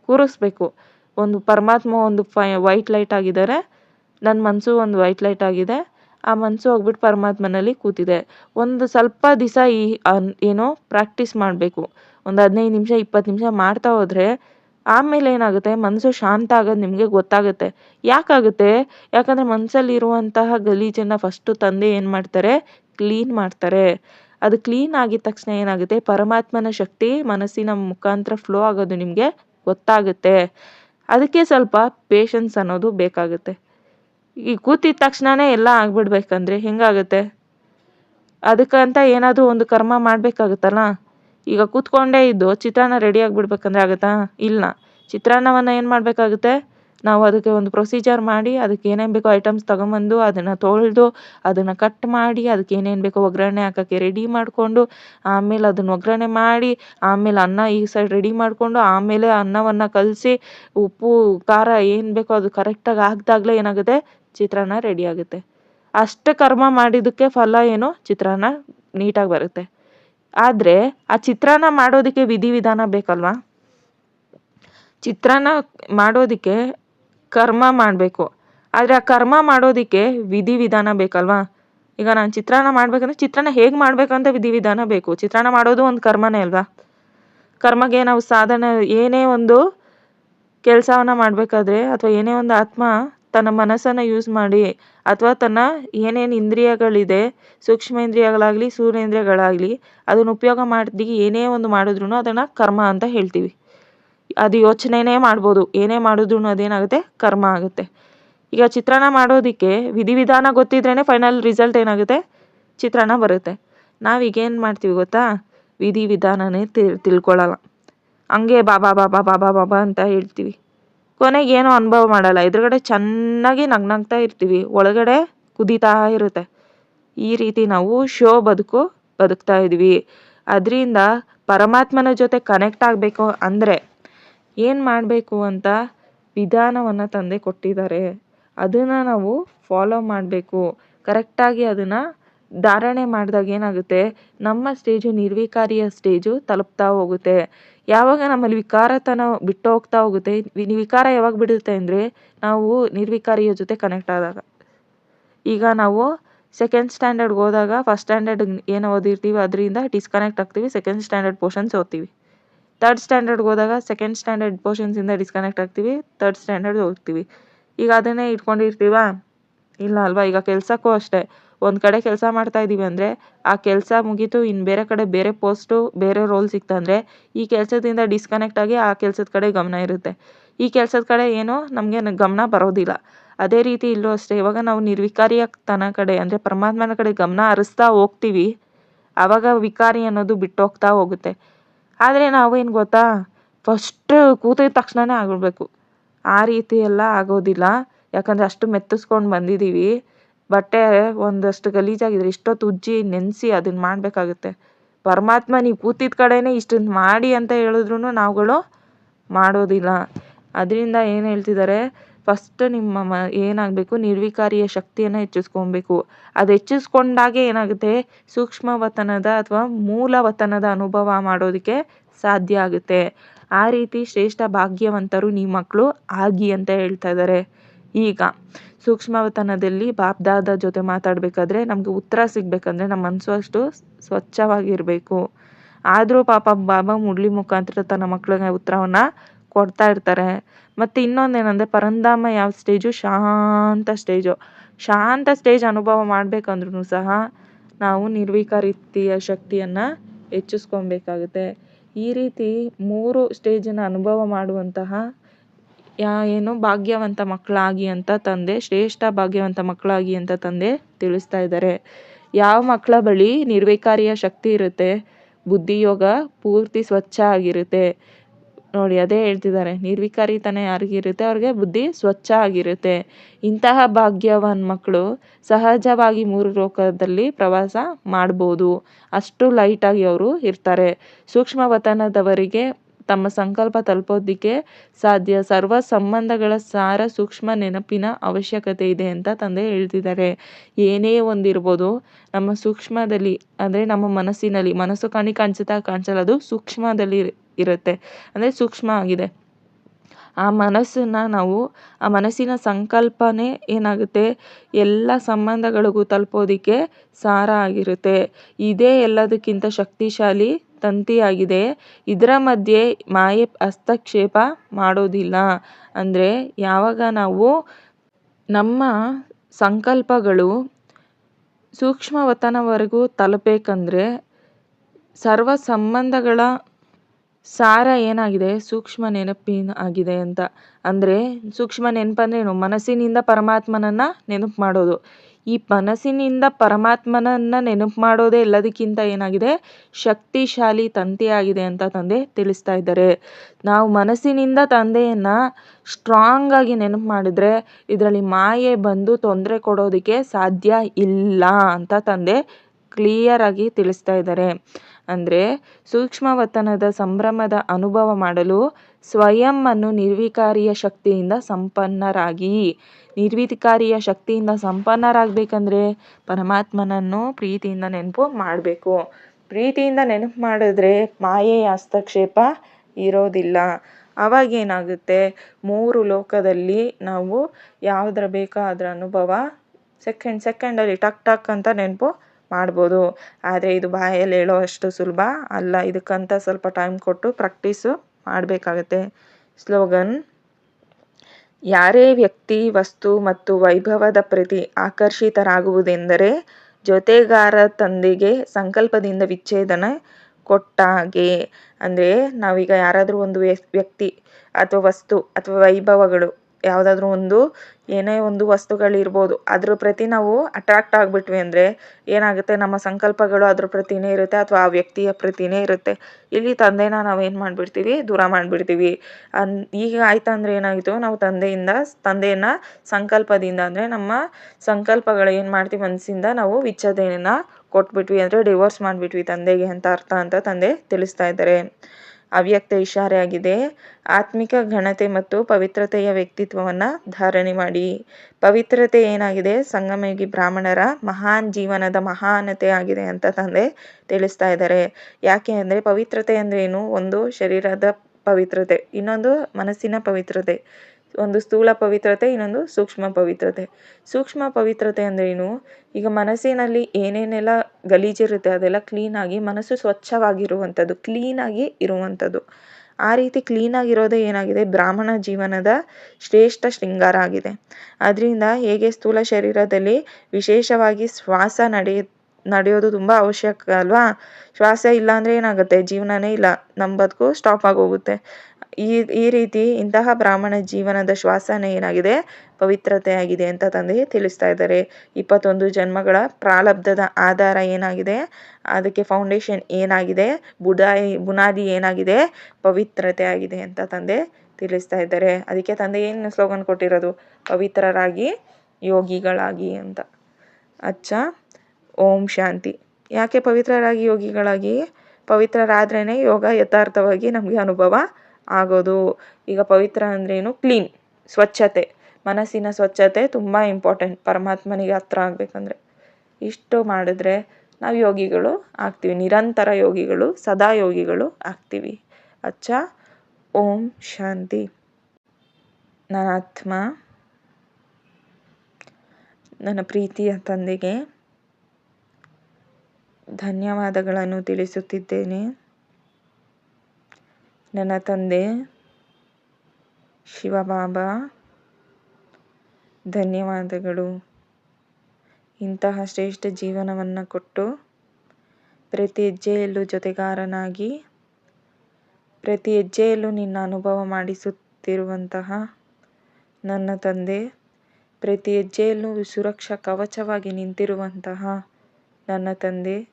ಕೂರಿಸ್ಬೇಕು. ಒಂದು ಪರಮಾತ್ಮ ಒಂದು ಫೈ ವೈಟ್ ಲೈಟ್ ಆಗಿದ್ದಾರೆ. ನನ್ನ ಮನಸ್ಸು ಒಂದು ವೈಟ್ ಲೈಟ್ ಆಗಿದೆ. ಆ ಮನಸ್ಸು ಹೋಗ್ಬಿಟ್ಟು ಪರಮಾತ್ಮನಲ್ಲಿ ಕೂತಿದೆ. ಒಂದು ಸ್ವಲ್ಪ ದಿವಸ ಈ ಏನು ಪ್ರಾಕ್ಟೀಸ್ ಮಾಡಬೇಕು. ಒಂದು ಹದಿನೈದು ನಿಮಿಷ ಇಪ್ಪತ್ತು ನಿಮಿಷ ಮಾಡ್ತಾ ಹೋದರೆ ಆಮೇಲೆ ಏನಾಗುತ್ತೆ? ಮನಸ್ಸು ಶಾಂತ ಆಗೋದು ನಿಮಗೆ ಗೊತ್ತಾಗುತ್ತೆ. ಯಾಕಾಗುತ್ತೆ? ಯಾಕಂದರೆ ಮನಸ್ಸಲ್ಲಿರುವಂತಹ ಗಲೀಜನ್ನು ಫಸ್ಟು ತಂದೆ ಏನು ಮಾಡ್ತಾರೆ? ಕ್ಲೀನ್ ಮಾಡ್ತಾರೆ. ಅದು ಕ್ಲೀನ್ ಆಗಿದ ತಕ್ಷಣ ಏನಾಗುತ್ತೆ? ಪರಮಾತ್ಮನ ಶಕ್ತಿ ಮನಸ್ಸಿನ ಮುಖಾಂತರ ಫ್ಲೋ ಆಗೋದು ನಿಮಗೆ ಗೊತ್ತಾಗುತ್ತೆ. ಅದಕ್ಕೆ ಸ್ವಲ್ಪ ಪೇಷನ್ಸ್ ಅನ್ನೋದು ಬೇಕಾಗುತ್ತೆ. ಈ ಕೂತಿದ ತಕ್ಷಣನೇ ಎಲ್ಲ ಆಗ್ಬಿಡ್ಬೇಕಂದ್ರೆ ಹೆಂಗಾಗುತ್ತೆ? ಅದಕ್ಕಂತ ಏನಾದರೂ ಒಂದು ಕರ್ಮ ಮಾಡಬೇಕಾಗುತ್ತಲ್ಲ? ಈಗ ಕೂತ್ಕೊಂಡೇ ಇದ್ದು ಚಿತ್ರಾನ್ನ ರೆಡಿ ಆಗಿಬಿಡ್ಬೇಕಂದ್ರೆ ಆಗುತ್ತಾ? ಇಲ್ಲ ಚಿತ್ರಾನ್ನವನ್ನು ಏನು ಮಾಡಬೇಕಾಗುತ್ತೆ? ನಾವು ಅದಕ್ಕೆ ಒಂದು ಪ್ರೊಸೀಜರ್ ಮಾಡಿ ಅದಕ್ಕೆ ಏನೇನು ಬೇಕೋ ಐಟಮ್ಸ್ ತಗೊಂಬಂದು ಅದನ್ನು ತೊಳೆದು ಅದನ್ನು ಕಟ್ ಮಾಡಿ ಅದಕ್ಕೆ ಏನೇನು ಬೇಕೋ ಒಗ್ಗರಣೆ ಹಾಕೋಕ್ಕೆ ರೆಡಿ ಮಾಡಿಕೊಂಡು ಆಮೇಲೆ ಅದನ್ನು ಒಗ್ಗರಣೆ ಮಾಡಿ ಆಮೇಲೆ ಅನ್ನ ಈ ಸೈಡ್ ರೆಡಿ ಮಾಡಿಕೊಂಡು ಆಮೇಲೆ ಅನ್ನವನ್ನು ಕಲಸಿ ಉಪ್ಪು, ಖಾರ ಏನು ಬೇಕೋ ಅದು ಕರೆಕ್ಟಾಗಿ ಹಾಕ್ದಾಗಲೇ ಏನಾಗುತ್ತೆ? ಚಿತ್ರಾನ್ನ ರೆಡಿ ಆಗುತ್ತೆ. ಅಷ್ಟು ಕರ್ಮ ಮಾಡಿದ್ದಕ್ಕೆ ಫಲ ಏನು? ಚಿತ್ರಾನ್ನ ನೀಟಾಗಿ ಬರುತ್ತೆ. ಆದರೆ ಆ ಚಿತ್ರಾನ್ನ ಮಾಡೋದಕ್ಕೆ ವಿಧಿವಿಧಾನ ಬೇಕಲ್ವಾ? ಚಿತ್ರಾನ್ನ ಮಾಡೋದಕ್ಕೆ ಕರ್ಮ ಮಾಡಬೇಕು. ಆದರೆ ಆ ಕರ್ಮ ಮಾಡೋದಕ್ಕೆ ವಿಧಿವಿಧಾನ ಬೇಕಲ್ವಾ? ಈಗ ನಾನು ಚಿತ್ರಾನ್ನ ಮಾಡಬೇಕಂದ್ರೆ ಚಿತ್ರಾನ್ನ ಹೇಗೆ ಮಾಡಬೇಕಂತ ವಿಧಿವಿಧಾನ ಬೇಕು. ಚಿತ್ರಾನ್ನ ಮಾಡೋದು ಒಂದು ಕರ್ಮನೇ ಅಲ್ವಾ? ಕರ್ಮಗೆ ನಾವು ಸಾಧನ ಏನೇ ಒಂದು ಕೆಲಸವನ್ನ ಮಾಡಬೇಕಾದ್ರೆ ಅಥವಾ ಏನೇ ಒಂದು ಆತ್ಮ ತನ್ನ ಮನಸ್ಸನ್ನು ಯೂಸ್ ಮಾಡಿ ಅಥವಾ ತನ್ನ ಏನೇನು ಇಂದ್ರಿಯಗಳಿದೆ, ಸೂಕ್ಷ್ಮೇಂದ್ರಿಯಗಳಾಗಲಿ, ಸೂರ್ಯೇಂದ್ರಿಯಗಳಾಗಲಿ, ಅದನ್ನು ಉಪಯೋಗ ಮಾಡಿ ಏನೇ ಒಂದು ಮಾಡಿದ್ರು ಅದನ್ನು ಕರ್ಮ ಅಂತ ಹೇಳ್ತೀವಿ. ಅದು ಯೋಚನೆನೇ ಮಾಡ್ಬೋದು. ಏನೇ ಮಾಡಿದ್ರು ಅದೇನಾಗುತ್ತೆ? ಕರ್ಮ ಆಗುತ್ತೆ. ಈಗ ಚಿತ್ರಾನ್ನ ಮಾಡೋದಕ್ಕೆ ವಿಧಿವಿಧಾನ ಗೊತ್ತಿದ್ರೇ ಫೈನಲ್ ರಿಸಲ್ಟ್ ಏನಾಗುತ್ತೆ? ಚಿತ್ರಾನ್ನ ಬರುತ್ತೆ. ನಾವೀಗೇನು ಮಾಡ್ತೀವಿ ಗೊತ್ತಾ? ವಿಧಿವಿಧಾನನೇ ತಿಳ್ ತಿಳ್ಕೊಳ್ಳಲ್ಲ ಹಂಗೆ ಬಾಬಾ ಬಾಬಾ ಬಾಬಾ ಬಾಬಾ ಅಂತ ಹೇಳ್ತೀವಿ. ಕೊನೆಗೆ ಏನೂ ಅನುಭವ ಮಾಡಲ್ಲ. ಎದುರುಗಡೆ ಚೆನ್ನಾಗಿ ನಗ್ನಗ್ತಾ ಇರ್ತೀವಿ. ಒಳಗಡೆ ಕುದೀತಾ ಇರುತ್ತೆ. ಈ ರೀತಿ ನಾವು ಶೋ ಬದುಕು ಬದುಕ್ತಾ ಇದ್ವಿ. ಅದರಿಂದ ಪರಮಾತ್ಮನ ಜೊತೆ ಕನೆಕ್ಟ್ ಆಗಬೇಕು ಅಂದರೆ ಏನು ಮಾಡಬೇಕು ಅಂತ ವಿಧಾನವನ್ನು ತಂದೆ ಕೊಟ್ಟಿದ್ದಾರೆ. ಅದನ್ನು ನಾವು ಫಾಲೋ ಮಾಡಬೇಕು. ಕರೆಕ್ಟಾಗಿ ಅದನ್ನು ಧಾರಣೆ ಮಾಡಿದಾಗ ಏನಾಗುತ್ತೆ? ನಮ್ಮ ಸ್ಟೇಜು ನಿರ್ವಿಕಾರಿಯ ಸ್ಟೇಜು ತಲುಪ್ತಾ ಹೋಗುತ್ತೆ. ಯಾವಾಗ ನಮ್ಮಲ್ಲಿ ವಿಕಾರತನ ಬಿಟ್ಟು ಹೋಗ್ತಾ ಹೋಗುತ್ತೆ ವಿಕಾರ ಯಾವಾಗ ಬಿಡುತ್ತೆ ಅಂದರೆ ನಾವು ನಿರ್ವಿಕಾರಿಯ ಜೊತೆ ಕನೆಕ್ಟ್ ಆದಾಗ. ಈಗ ನಾವು ಸೆಕೆಂಡ್ ಸ್ಟ್ಯಾಂಡರ್ಡ್ಗೆ ಹೋದಾಗ ಫಸ್ಟ್ ಸ್ಟ್ಯಾಂಡರ್ಡ್ ಏನು ಓದಿರ್ತೀವಿ? ಅದರಿಂದ ಡಿಸ್ಕನೆಕ್ಟ್ ಆಗ್ತೀವಿ ಸೆಕೆಂಡ್ ಸ್ಟ್ಯಾಂಡರ್ಡ್ ಪೋರ್ಷನ್ಸ್ ಓದ್ತೀವಿ. ತರ್ಡ್ ಸ್ಟ್ಯಾಂಡರ್ಡ್ಗೆ ಹೋದಾಗ ಸೆಕೆಂಡ್ ಸ್ಟ್ಯಾಂಡರ್ಡ್ ಪೋರ್ಷನ್ಸಿಂದ ಡಿಸ್ಕನೆಕ್ಟ್ ಆಗ್ತೀವಿ ತರ್ಡ್ ಸ್ಟ್ಯಾಂಡರ್ಡ್ ಹೋಗ್ತೀವಿ. ಈಗ ಅದನ್ನೇ ಇಟ್ಕೊಂಡಿರ್ತೀವಾ? ಇಲ್ಲ ಅಲ್ವಾ? ಈಗ ಕೆಲಸಕ್ಕೂ ಅಷ್ಟೇ. ಒಂದು ಕಡೆ ಕೆಲಸ ಮಾಡ್ತಾ ಇದ್ದೀವಿ ಅಂದರೆ ಆ ಕೆಲಸ ಮುಗೀತು ಇನ್ನು ಬೇರೆ ಕಡೆ ಬೇರೆ ಪೋಸ್ಟು ಬೇರೆ ರೋಲ್ ಸಿಕ್ತಂದರೆ ಈ ಕೆಲಸದಿಂದ ಡಿಸ್ಕನೆಕ್ಟ್ ಆಗಿ ಆ ಕೆಲಸದ ಕಡೆ ಗಮನ ಇರುತ್ತೆ. ಈ ಕೆಲಸದ ಕಡೆ ಏನು ನಮಗೆ ಗಮನ ಬರೋದಿಲ್ಲ. ಅದೇ ರೀತಿ ಇಲ್ಲೂ ಅಷ್ಟೇ, ಇವಾಗ ನಾವು ನಿರ್ವಿಕಾರಿಯ ತನ ಕಡೆ ಅಂದರೆ ಪರಮಾತ್ಮನ ಕಡೆ ಗಮನ ಹರಿಸ್ತಾ ಹೋಗ್ತೀವಿ ಆವಾಗ ವಿಕಾರಿ ಅನ್ನೋದು ಬಿಟ್ಟೋಗ್ತಾ ಹೋಗುತ್ತೆ. ಆದರೆ ನಾವು ಏನು ಗೊತ್ತಾ ಫಸ್ಟ್ ಕೂತಿದ ತಕ್ಷಣನೇ ಆಗಿಬಿಡ್ಬೇಕು. ಆ ರೀತಿ ಎಲ್ಲ ಆಗೋದಿಲ್ಲ. ಯಾಕಂದರೆ ಅಷ್ಟು ಮೆತ್ತಿಸ್ಕೊಂಡು ಬಂದಿದ್ದೀವಿ. ಬಟ್ಟೆ ಒಂದಷ್ಟು ಗಲೀಜಾಗಿದ್ರೆ ಇಷ್ಟೊತ್ತು ಉಜ್ಜಿ ನೆನೆಸಿ ಅದನ್ನು ಮಾಡಬೇಕಾಗುತ್ತೆ. ಪರಮಾತ್ಮ, ನೀವು ಕೂತಿದ್ದ ಕಡೆನೇ ಇಷ್ಟನ್ನು ಮಾಡಿ ಅಂತ ಹೇಳಿದ್ರು ನಾವುಗಳು ಮಾಡೋದಿಲ್ಲ. ಅದರಿಂದ ಏನು ಹೇಳ್ತಿದ್ದಾರೆ ಫಸ್ಟ್ ನಿಮ್ಮ ಮ ಏನಾಗಬೇಕು, ನಿರ್ವಿಕಾರಿಯ ಶಕ್ತಿಯನ್ನು ಹೆಚ್ಚಿಸ್ಕೊಬೇಕು. ಅದು ಹೆಚ್ಚಿಸ್ಕೊಂಡಾಗೆ ಏನಾಗುತ್ತೆ ಸೂಕ್ಷ್ಮವತನದ ಅಥವಾ ಮೂಲವತನದ ಅನುಭವ ಮಾಡೋದಕ್ಕೆ ಸಾಧ್ಯ ಆಗುತ್ತೆ. ಆ ರೀತಿ ಶ್ರೇಷ್ಠ ಭಾಗ್ಯವಂತರು ನಿಮ್ಮ ಮಕ್ಕಳು ಆಗಿ ಅಂತ ಹೇಳ್ತಾ ಇದ್ದಾರೆ ಈಗ ಸೂಕ್ಷ್ಮವತನದಲ್ಲಿ ಬಾಬ್ದಾದ ಜೊತೆ ಮಾತಾಡಬೇಕಾದ್ರೆ ನಮಗೆ ಉತ್ತರ ಸಿಗಬೇಕಂದ್ರೆ ನಮ್ಮ ಮನಸ್ಸು ಅಷ್ಟು ಸ್ವಚ್ಛವಾಗಿರಬೇಕು. ಆದರೂ ಪಾಪ ಬಾಬಾ ಮುಡ್ಲಿ ಮುಖಾಂತರ ತನ್ನ ಮಕ್ಕಳಿಗೆ ಉತ್ತರವನ್ನು ಕೊಡ್ತಾ ಇರ್ತಾರೆ. ಮತ್ತು ಇನ್ನೊಂದೇನೆಂದರೆ ಪರಂಧಾಮ ಯಾವ ಸ್ಟೇಜು? ಶಾಂತ ಸ್ಟೇಜು. ಶಾಂತ ಸ್ಟೇಜ್ ಅನುಭವ ಮಾಡಬೇಕಂದ್ರೂ ಸಹ ನಾವು ನಿರ್ವಿಕಾರಿತಿಯ ಶಕ್ತಿಯನ್ನು ಹೆಚ್ಚಿಸ್ಕೊಬೇಕಾಗುತ್ತೆ. ಈ ರೀತಿ ಮೂರು ಸ್ಟೇಜನ್ನು ಅನುಭವ ಮಾಡುವಂತಹ ಯಾ ಏನು ಭಾಗ್ಯವಂತ ಮಕ್ಕಳಾಗಿ ಅಂತ ತಂದೆ, ಶ್ರೇಷ್ಠ ಭಾಗ್ಯವಂತ ಮಕ್ಕಳಾಗಿ ಅಂತ ತಂದೆ ತಿಳಿಸ್ತಾ ಇದ್ದಾರೆ. ಯಾವ ಮಕ್ಕಳ ಬಳಿ ನಿರ್ವಿಕಾರಿಯ ಶಕ್ತಿ ಇರುತ್ತೆ? ಬುದ್ಧಿಯೋಗ ಪೂರ್ತಿ ಸ್ವಚ್ಛ ಆಗಿರುತ್ತೆ. ನೋಡಿ, ಅದೇ ಹೇಳ್ತಿದ್ದಾರೆ. ನಿರ್ವಿಕಾರಿ ನಿರ್ವಿಕಾರಿತನ ಯಾರಿಗಿರುತ್ತೆ ಅವ್ರಿಗೆ ಬುದ್ಧಿ ಸ್ವಚ್ಛ ಆಗಿರುತ್ತೆ. ಇಂತಹ ಭಾಗ್ಯವಾನ್ ಮಕ್ಕಳು ಸಹಜವಾಗಿ ಮೂರು ಲೋಕದಲ್ಲಿ ಪ್ರವಾಸ ಮಾಡ್ಬೋದು. ಅಷ್ಟು ಲೈಟಾಗಿ ಅವರು ಇರ್ತಾರೆ. ಸೂಕ್ಷ್ಮವತನದವರಿಗೆ ತಮ್ಮ ಸಂಕಲ್ಪ ತಲುಪೋದಕ್ಕೆ ಸಾಧ್ಯ. ಸರ್ವ ಸಂಬಂಧಗಳ ಸಾರ, ಸೂಕ್ಷ್ಮ ನೆನಪಿನ ಅವಶ್ಯಕತೆ ಇದೆ ಅಂತ ತಂದೆ ಹೇಳ್ತಿದ್ದಾರೆ. ಏನೇ ಒಂದಿರ್ಬೋದು, ನಮ್ಮ ಸೂಕ್ಷ್ಮದಲ್ಲಿ, ಅಂದರೆ ನಮ್ಮ ಮನಸ್ಸಿನಲ್ಲಿ, ಮನಸ್ಸು ಕಾಣಿ ಕಾಣಿಸುತ್ತಾ ಕಾಣಿಸಲ್ಲ, ಅದು ಸೂಕ್ಷ್ಮದಲ್ಲಿ ಇರುತ್ತೆ. ಅಂದರೆ ಸೂಕ್ಷ್ಮ ಆಗಿದೆ. ಆ ಮನಸ್ಸನ್ನು ನಾವು, ಆ ಮನಸ್ಸಿನ ಸಂಕಲ್ಪನೇ ಏನಾಗುತ್ತೆ, ಎಲ್ಲ ಸಂಬಂಧಗಳಿಗೂ ತಲುಪೋದಿಕ್ಕೆ ಸಾರ ಆಗಿರುತ್ತೆ. ಇದೇ ಎಲ್ಲದಕ್ಕಿಂತ ಶಕ್ತಿಶಾಲಿ ತಂತಿಯಾಗಿದೆ. ಇದರ ಮಧ್ಯೆ ಮಾಯೆ ಹಸ್ತಕ್ಷೇಪ ಮಾಡೋದಿಲ್ಲ. ಅಂದರೆ ಯಾವಾಗ ನಾವು ನಮ್ಮ ಸಂಕಲ್ಪಗಳು ಸೂಕ್ಷ್ಮವತನವರೆಗೂ ತಲುಪಬೇಕಂದ್ರೆ ಸರ್ವ ಸಂಬಂಧಗಳ ಸಾರ ಏನಾಗಿದೆ? ಸೂಕ್ಷ್ಮ ನೆನಪಿನ ಆಗಿದೆ ಅಂತ. ಅಂದರೆ ಸೂಕ್ಷ್ಮ ನೆನಪಂದ್ರೇನು ಮನಸ್ಸಿನಿಂದ ಪರಮಾತ್ಮನನ್ನು ನೆನಪು ಮಾಡೋದು. ಈ ಮನಸ್ಸಿನಿಂದ ಪರಮಾತ್ಮನನ್ನು ನೆನಪು ಮಾಡೋದೇ ಎಲ್ಲದಕ್ಕಿಂತ ಏನಾಗಿದೆ? ಶಕ್ತಿಶಾಲಿ ತಂತಿಯಾಗಿದೆ ಅಂತ ತಂದೆ ತಿಳಿಸ್ತಾ ಇದ್ದಾರೆ. ನಾವು ಮನಸ್ಸಿನಿಂದ ತಂದೆಯನ್ನು ಸ್ಟ್ರಾಂಗಾಗಿ ನೆನಪು ಮಾಡಿದ್ರೆ ಇದರಲ್ಲಿ ಮಾಯೆ ಬಂದು ತೊಂದರೆ ಕೊಡೋದಕ್ಕೆ ಸಾಧ್ಯ ಇಲ್ಲ ಅಂತ ತಂದೆ ಕ್ಲಿಯರ್ ಆಗಿ ತಿಳಿಸ್ತಾ ಇದ್ದಾರೆ. ಅಂದರೆ ಸೂಕ್ಷ್ಮವತನದ ಸಂಭ್ರಮದ ಅನುಭವ ಮಾಡಲು ಸ್ವಯಂವನ್ನು ನಿರ್ವಿಕಾರಿಯ ಶಕ್ತಿಯಿಂದ ಸಂಪನ್ನರಾಗಿ. ನಿರ್ವಿಕಾರಿಯ ಶಕ್ತಿಯಿಂದ ಸಂಪನ್ನರಾಗಬೇಕಂದ್ರೆ ಪರಮಾತ್ಮನನ್ನು ಪ್ರೀತಿಯಿಂದ ನೆನಪು ಮಾಡಬೇಕು. ಪ್ರೀತಿಯಿಂದ ನೆನಪು ಮಾಡಿದ್ರೆ ಮಾಯೆಯ ಹಸ್ತಕ್ಷೇಪ ಇರೋದಿಲ್ಲ. ಅವಾಗೇನಾಗುತ್ತೆ? ಮೂರು ಲೋಕದಲ್ಲಿ ನಾವು ಯಾವುದರ ಬೇಕೋ ಅದರ ಅನುಭವ, ಸೆಕೆಂಡ್, ಸೆಕೆಂಡಲ್ಲಿ ಟಕ್ ಟಕ್ ಅಂತ ನೆನಪು ಮಾಡ್ಬೋದು. ಆದರೆ ಇದು ಬಾಯಲ್ಲಿ ಹೇಳೋ ಅಷ್ಟು ಸುಲಭ ಅಲ್ಲ. ಇದಕ್ಕಂತ ಸ್ವಲ್ಪ ಟೈಮ್ ಕೊಟ್ಟು ಪ್ರಾಕ್ಟೀಸು ಮಾಡಬೇಕಾಗತ್ತೆ. ಸ್ಲೋಗನ್ ಯಾರೇ ವ್ಯಕ್ತಿ, ವಸ್ತು ಮತ್ತು ವೈಭವದ ಪ್ರತಿ ಆಕರ್ಷಿತರಾಗುವುದೆಂದರೆ ಜೊತೆಗಾರ ತಂದೆಗೆ ಸಂಕಲ್ಪದಿಂದ ವಿಚ್ಛೇದನ ಕೊಟ್ಟಾಗೆ. ಅಂದರೆ ನಾವೀಗ ಯಾರಾದರೂ ಒಂದು ವ್ಯಕ್ತಿ ಅಥವಾ ವಸ್ತು ಅಥವಾ ವೈಭವಗಳು ಯಾವುದಾದ್ರೂ ಒಂದು ಏನೇ ಒಂದು ವಸ್ತುಗಳಿರ್ಬೋದು, ಅದ್ರ ಪ್ರತಿ ನಾವು ಅಟ್ರಾಕ್ಟ್ ಆಗಿಬಿಟ್ವಿ ಅಂದರೆ ಏನಾಗುತ್ತೆ? ನಮ್ಮ ಸಂಕಲ್ಪಗಳು ಅದ್ರ ಪ್ರತಿನೇ ಇರುತ್ತೆ ಅಥವಾ ಆ ವ್ಯಕ್ತಿಯ ಪ್ರತಿನೇ ಇರುತ್ತೆ. ಇಲ್ಲಿ ತಂದೆನ ನಾವು ಏನು ಮಾಡಿಬಿಡ್ತೀವಿ? ದೂರ ಮಾಡಿಬಿಡ್ತೀವಿ. ಅನ್, ಈಗ ಆಯ್ತಂದ್ರೆ ಏನಾಯಿತು? ನಾವು ತಂದೆಯಿಂದ, ತಂದೆಯನ್ನು ಸಂಕಲ್ಪದಿಂದ ಅಂದರೆ ನಮ್ಮ ಸಂಕಲ್ಪಗಳು ಏನು ಮಾಡ್ತೀವಿ? ಮನಸ್ಸಿಂದ ನಾವು ವಿಚ್ಛೇದನ ಕೊಟ್ಬಿಟ್ವಿ ಅಂದರೆ ಡಿವೋರ್ಸ್ ಮಾಡಿಬಿಟ್ವಿ ತಂದೆಗೆ ಅಂತ ಅರ್ಥ ಅಂತ ತಂದೆ ತಿಳಿಸ್ತಾ ಇದ್ದಾರೆ. ಅವ್ಯಕ್ತ ಇಶಾರೆ ಆಗಿದೆ ಆತ್ಮಿಕ ಘನತೆ ಮತ್ತು ಪವಿತ್ರತೆಯ ವ್ಯಕ್ತಿತ್ವವನ್ನು ಧಾರಣೆ ಮಾಡಿ. ಪವಿತ್ರತೆ ಏನಾಗಿದೆ? ಸಂಗಮಯೋಗಿ ಬ್ರಾಹ್ಮಣರ ಮಹಾನ್ ಜೀವನದ ಮಹಾನತೆ ಆಗಿದೆ ಅಂತ ತಂದೆ ತಿಳಿಸ್ತಾ ಇದ್ದಾರೆ. ಯಾಕೆ ಅಂದರೆ ಪವಿತ್ರತೆ ಅಂದರೆ ಏನು? ಒಂದು ಶರೀರದ ಪವಿತ್ರತೆ, ಇನ್ನೊಂದು ಮನಸ್ಸಿನ ಪವಿತ್ರತೆ. ಒಂದು ಸ್ಥೂಲ ಪವಿತ್ರತೆ, ಇನ್ನೊಂದು ಸೂಕ್ಷ್ಮ ಪವಿತ್ರತೆ. ಸೂಕ್ಷ್ಮ ಪವಿತ್ರತೆ ಅಂದರೆ ಏನು? ಈಗ ಮನಸ್ಸಿನಲ್ಲಿ ಏನೇನೆಲ್ಲ ಗಲೀಜಿರುತ್ತೆ, ಅದೆಲ್ಲ ಕ್ಲೀನಾಗಿ ಮನಸ್ಸು ಸ್ವಚ್ಛವಾಗಿರುವಂಥದ್ದು ಕ್ಲೀನಾಗಿ ಇರುವಂಥದ್ದು. ಆ ರೀತಿ ಕ್ಲೀನಾಗಿರೋದೇ ಏನಾಗಿದೆ? ಬ್ರಾಹ್ಮಣ ಜೀವನದ ಶ್ರೇಷ್ಠ ಶೃಂಗಾರ ಆಗಿದೆ. ಅದರಿಂದ ಹೇಗೆ ಸ್ಥೂಲ ಶರೀರದಲ್ಲಿ ವಿಶೇಷವಾಗಿ ಶ್ವಾಸ ನಡೆಯ, ನಡೆಯೋದು ತುಂಬ ಅವಶ್ಯಕ ಅಲ್ವಾ? ಶ್ವಾಸ ಇಲ್ಲ ಅಂದರೆ ಏನಾಗುತ್ತೆ? ಜೀವನನೇ ಇಲ್ಲ. ನಮ್ಮ ಬದುಕು ಸ್ಟಾಪ್ ಆಗೋಗುತ್ತೆ. ಈ ಈ ರೀತಿ ಇಂತಹ ಬ್ರಾಹ್ಮಣ ಜೀವನದ ಶ್ವಾಸನ ಏನಾಗಿದೆ? ಪವಿತ್ರತೆ ಆಗಿದೆ ಅಂತ ತಂದೆ ತಿಳಿಸ್ತಾ ಇದ್ದಾರೆ. ಇಪ್ಪತ್ತೊಂದು ಜನ್ಮಗಳ ಪ್ರಾಲಬ್ಧದ ಆಧಾರ ಏನಾಗಿದೆ? ಅದಕ್ಕೆ ಫೌಂಡೇಶನ್ ಏನಾಗಿದೆ? ಬುಡಾಯಿ, ಬುನಾದಿ ಏನಾಗಿದೆ? ಪವಿತ್ರತೆ ಆಗಿದೆ ಅಂತ ತಂದೆ ತಿಳಿಸ್ತಾ ಇದ್ದಾರೆ. ಅದಕ್ಕೆ ತಂದೆ ಏನು ಸ್ಲೋಗನ್ ಕೊಟ್ಟಿರೋದು? ಪವಿತ್ರರಾಗಿ, ಯೋಗಿಗಳಾಗಿ ಅಂತ. ಅಚ್ಚ, ಓಂ ಶಾಂತಿ. ಯಾಕೆ ಪವಿತ್ರರಾಗಿ, ಯೋಗಿಗಳಾಗಿ? ಪವಿತ್ರರಾದ್ರೇ ಯೋಗ ಯಥಾರ್ಥವಾಗಿ ನಮಗೆ ಅನುಭವ ಆಗೋದು. ಈಗ ಪವಿತ್ರ ಅಂದ್ರೇನು ಕ್ಲೀನ್ ಸ್ವಚ್ಛತೆ. ಮನಸ್ಸಿನ ಸ್ವಚ್ಛತೆ ತುಂಬ ಇಂಪಾರ್ಟೆಂಟ್ ಪರಮಾತ್ಮನಿಗೆ ಹತ್ರ ಆಗಬೇಕಂದ್ರೆ. ಇಷ್ಟು ಮಾಡಿದ್ರೆ ನಾವು ಯೋಗಿಗಳು ಆಗ್ತೀವಿ. ನಿರಂತರ ಯೋಗಿಗಳು, ಸದಾ ಯೋಗಿಗಳು ಆಗ್ತೀವಿ. ಅಚ್ಚಾ, ಓಂ ಶಾಂತಿ. ನನ್ನ ಆತ್ಮ, ನನ್ನ ಪ್ರೀತಿಯ ತಂದೆಗೆ ಧನ್ಯವಾದಗಳನ್ನು ತಿಳಿಸುತ್ತಿದ್ದೇನೆ. ನನ್ನ ತಂದೆ, ಶಿವಬಾಬಾ, ಧನ್ಯವಾದಗಳು. ಇಂತಹ ಶ್ರೇಷ್ಠ ಜೀವನವನ್ನು ಕೊಟ್ಟು ಪ್ರತಿ ಹೆಜ್ಜೆಯಲ್ಲೂ ಜೊತೆಗಾರನಾಗಿ, ಪ್ರತಿ ಹೆಜ್ಜೆಯಲ್ಲೂ ನಿನ್ನ ಅನುಭವ ಮಾಡಿಸುತ್ತಿರುವಂತಹ ನನ್ನ ತಂದೆ, ಪ್ರತಿ ಹೆಜ್ಜೆಯಲ್ಲೂ ಸುರಕ್ಷಾ ಕವಚವಾಗಿ ನಿಂತಿರುವಂತಹ ನನ್ನ ತಂದೆ,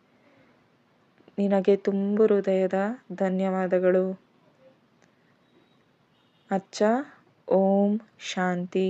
ನಿನಗೆ ತುಂಬು ಹೃದಯದ ಧನ್ಯವಾದಗಳು. ಅಚ್ಚ ಓಂ ಶಾಂತಿ